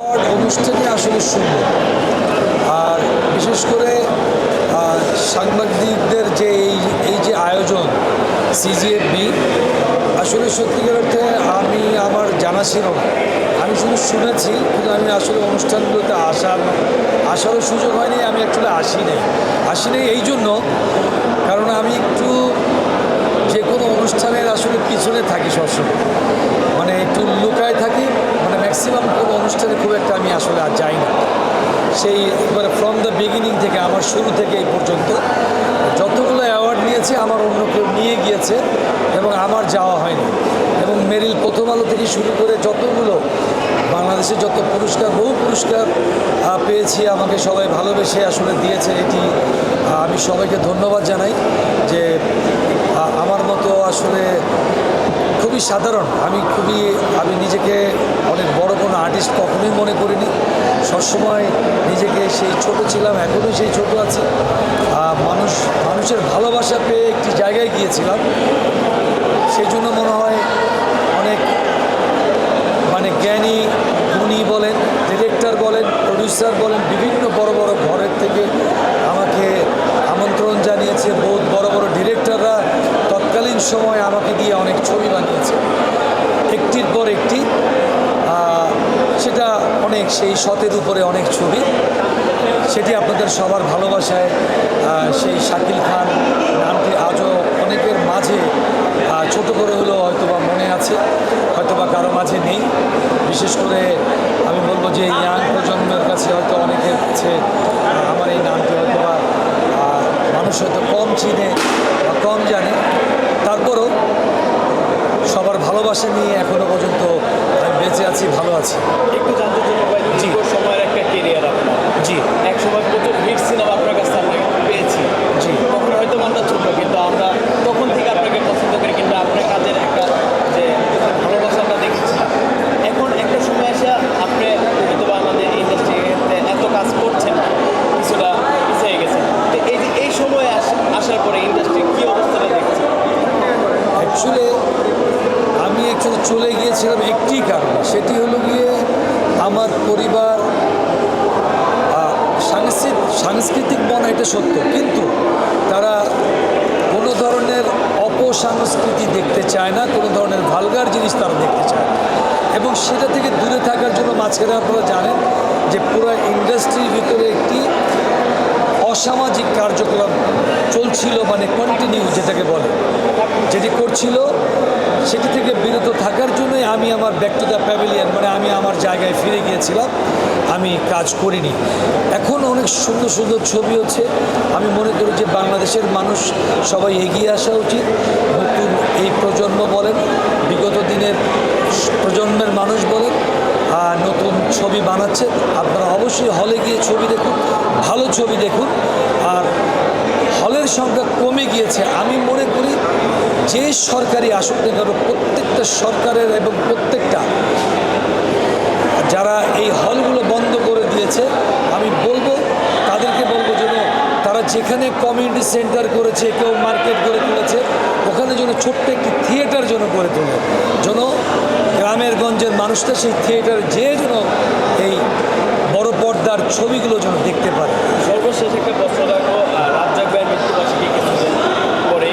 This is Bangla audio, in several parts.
অনুষ্ঠানই আসলে সুন্দর আর বিশেষ করে সাংবাদিকদের যে এই এই যে আয়োজন সিজিএফবি আসলে সত্যিকার অর্থে আমি আমার জানা ছিল আমি শুধু শুনেছি, কিন্তু আমি আসলে অনুষ্ঠানগুলোতে আসার, আসারও সুযোগ হয়নি, আমি অ্যাকচুয়ালি আসি নাই। আসি নাই এই জন্য, কারণ আমি একটু যে কোনো অনুষ্ঠানের আসলে পিছনে থাকি সবসময়। মানে একটু লুকায় ম্যাক্সিমাম কোনো অনুষ্ঠানে খুব একটা আমি আসলে আর যাই না। সেই একবারে ফ্রম দ্য বিগিনিং থেকে, আমার শুরু থেকে এই পর্যন্ত যতগুলো অ্যাওয়ার্ড নিয়েছে, আমার অন্য কেউ নিয়ে গিয়েছে এবং আমার যাওয়া হয়নি। এবং মেরিল প্রথম আলো থেকে শুরু করে যতগুলো বাংলাদেশে যত পুরস্কার, বহু পুরস্কার পেয়েছি, আমাকে সবাই ভালোবেসে আসলে দিয়েছে এটি আমি সবাইকে ধন্যবাদ জানাই যে আমার মতো আসলে খুবই সাধারণ। আমি খুবই, আমি নিজেকে অনেক বড় কোনো আর্টিস্ট কখনোই মনে করিনি। সবসময় নিজেকে সেই ছোট ছিলাম, এখনও সেই ছোট আছে। মানুষ, মানুষের ভালোবাসা পেয়ে একটি জায়গায় গিয়েছিলাম। সেই জন্য মনে হয় অনেক মানে জ্ঞানী গুণী বলেন ডিরেক্টর বলেন প্রডিউসার বলেন বিভিন্ন বড় বড় ঘরের থেকে আমাকে আমন্ত্রণ জানিয়েছে বহুত বড় বড় ডিরেক্টররা তৎকালীন সময় আমাকে দিয়ে অনেক ছবি বানিয়েছে। একটির পর একটি সেটা অনেক সেই শতের উপরে অনেক ছবি। সেটি আপনাদের সবার ভালোবাসায় সেই শাকিল খান নামটি আজও অনেকের মাঝে ছোট করে হলেও হয়তোবা মনে আছে হয়তোবা কারও মাঝে নেই। বিশেষ করে আমি বলব যে ইয়াং প্রজন্মের কাছে হয়তো অনেকের কাছে আমার এই নামটি হয়তোবা আহ, মানুষ হয়তো কম চিনে বা কম জানে তারপরও সবার ভালোবাসা নিয়ে এখনও পর্যন্ত আমি বেঁচে আছি ভালো আছি। একটু জানতে চাই জি। সময়ের একটা কেরিয়ার আপনার। জি। এক সময় প্রচুর হিট সিনেমা আপনার কাছে আমরা পেয়েছি জি তখন হয়তো আমরা ছোট কিন্তু আমরা তখন থেকে আপনাকে পছন্দ করি কিন্তু আপনার কাজের একটা যে ভালোবাসাটা দেখেছিলাম এখন একটা সময় এসে আপনি হয়তো বা আমাদের ইন্ডাস্ট্রিতে এত কাজ করছেন না, কিছুটা পিছিয়ে গেছেন তো এই যে এই সময়ে আস- আসার পরে ইন্ডাস্ট্রি কি অবস্থাটা দেখছেন অ্যাকচুয়ালি আমি চলে গিয়েছিলাম একটি কারণে। সেটি হলো গিয়ে আমার পরিবার সাংস্কৃতিক মনে এটা সত্য, কিন্তু তারা কোনো ধরনের অপসংস্কৃতি দেখতে চায় না, কোনো ধরনের ভালগার জিনিস তারা দেখতে চায় এবং সেটা থেকে দূরে থাকার জন্য মাঝখানে আপনারা জানেন যে পুরো ইন্ডাস্ট্রির ভিতরে একটি অসামাজিক কার্যক্রম চলছিল মানে কন্টিনিউ যেটাকে বলে, যেটি করছিল সেটি থেকে বিরত থাকার জন্যই আমি আমার ব্যাক টু দ্য প্যাভিলিয়ন মানে আমি আমার জায়গায় ফিরে গিয়েছিলাম। আমি কাজ করিনি। এখন অনেক সুন্দর সুন্দর ছবি হচ্ছে। আমি মনে করি যে বাংলাদেশের মানুষ সবাই এগিয়ে আসা উচিত। নতুন এই প্রজন্ম বলেন বিগত দিনের প্রজন্মের মানুষ বলেন আহ, নতুন ছবি বানাচ্ছে আপনারা অবশ্যই হলে গিয়ে ছবি দেখুন ভালো ছবি দেখুন। আর হলের সংখ্যা কমে গিয়েছে। আমি মনে করি যে সরকারি আসুক না কেন, প্রত্যেকটা সরকারের এবং প্রত্যেকটা, যারা এই হলগুলো বন্ধ করে দিয়েছে, আমি বলব, তাদেরকে বলব যেন তারা যেখানে কমিউনিটি সেন্টার করেছে, কেউ মার্কেট করে তুলেছে, ওখানে যেন ছোট্ট একটি থিয়েটার যেন করে তোলে, যেন গ্রামের গঞ্জের মানুষটা সেই থিয়েটার যে যেন এই বড় পর্দার ছবিগুলো যেন দেখতে পারে। সর্বশেষ একটা প্রশ্ন রাখব রাজ্জাক ভাইয়ের মৃত্যুবার্ষিকী কিছুদিন পরে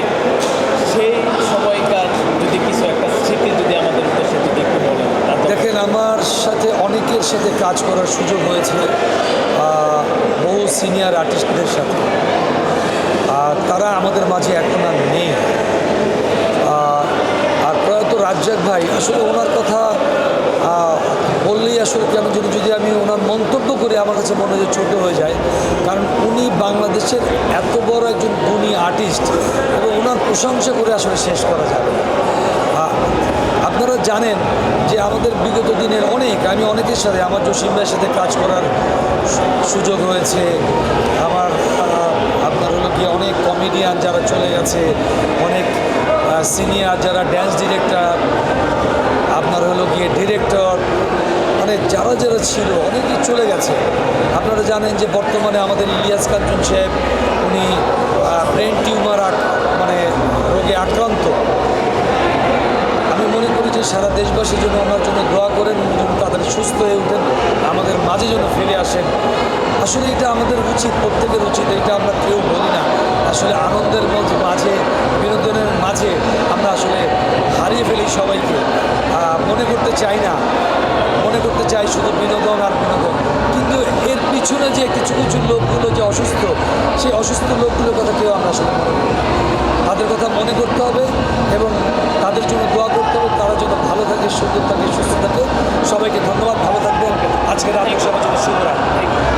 সেই সময়কার যদি কিছু একটা স্মৃতি যদি আমাদের উদ্দেশ্যে যদি একটু বলেন রাজ্জাক ভাই। দেখেন আমার সাথে অনেকের সাথে কাজ করার সুযোগ হয়েছে বহু সিনিয়র আর্টিস্টদের সাথে। আর তারা আমাদের মাঝে এখন আর নেই। আর প্রয়াত রাজ্জাক ভাই, আসলে ওনার কথা বললেই আসলে কেন যদি যদি আমি ওনার মন্তব্য করি, আমার কাছে মনে হয় ছোটো হয়ে যায়। কারণ উনি বাংলাদেশের এত বড় একজন গুণী আর্টিস্ট এবং ওনার প্রশংসা করে আসলে শেষ করা যাবে আপনারা জানেন যে আমাদের বিগত দিনের অনেক, আমি অনেকের সাথে, আমার জসিম ভাইয়ের সাথে কাজ করার সুযোগ হয়েছে আমার আপনার হলো কি, অনেক কমেডিয়ান যারা চলে গেছে, অনেক সিনিয়র যারা ড্যান্স ডিরেক্টর আপনার হলো গিয়ে ডিরেক্টর মানে যারা যারা ছিল, অনেকেই চলে গেছে। আপনারা জানেন যে বর্তমানে আমাদের ইলিয়াস কাঞ্চন সাহেব, উনি ব্রেন টিউমার মানে রোগে আক্রান্ত আমি মনে করি যে যে সারা দেশবাসীর জন্য ওনার জন্য দোয়া করেন, উনি যেন তাদের সুস্থ হয়ে উঠেন আমাদের মাঝে যেন ফিরে আসেন। আসলে এটা আমাদের উচিত, প্রত্যেকের উচিত, এটা আমরা কেউ বলি না। আসলে আনন্দের মধ্যে, মাঝে, বিনোদনের মাঝে আমরা আসলে হারিয়ে ফেলি সবাইকে। মনে করতে চাই না। মনে করতে চাই শুধু বিনোদন আর বিনোদন। কিন্তু এর পিছনে যে কিছু কিছু লোকগুলো যে অসুস্থ, সেই অসুস্থ লোকগুলোর কথা কেউ আমরা আসলে মনে করি। তাদের কথা মনে করতে হবে এবং তাদের জন্য দোয়া করতে হবে তারা যেন ভালো থাকে সুন্দর থাকে সুস্থ থাকে সবাইকে ধন্যবাদ ভালো থাকবেন আজকের আর্থিক সমাজের সুন্দর.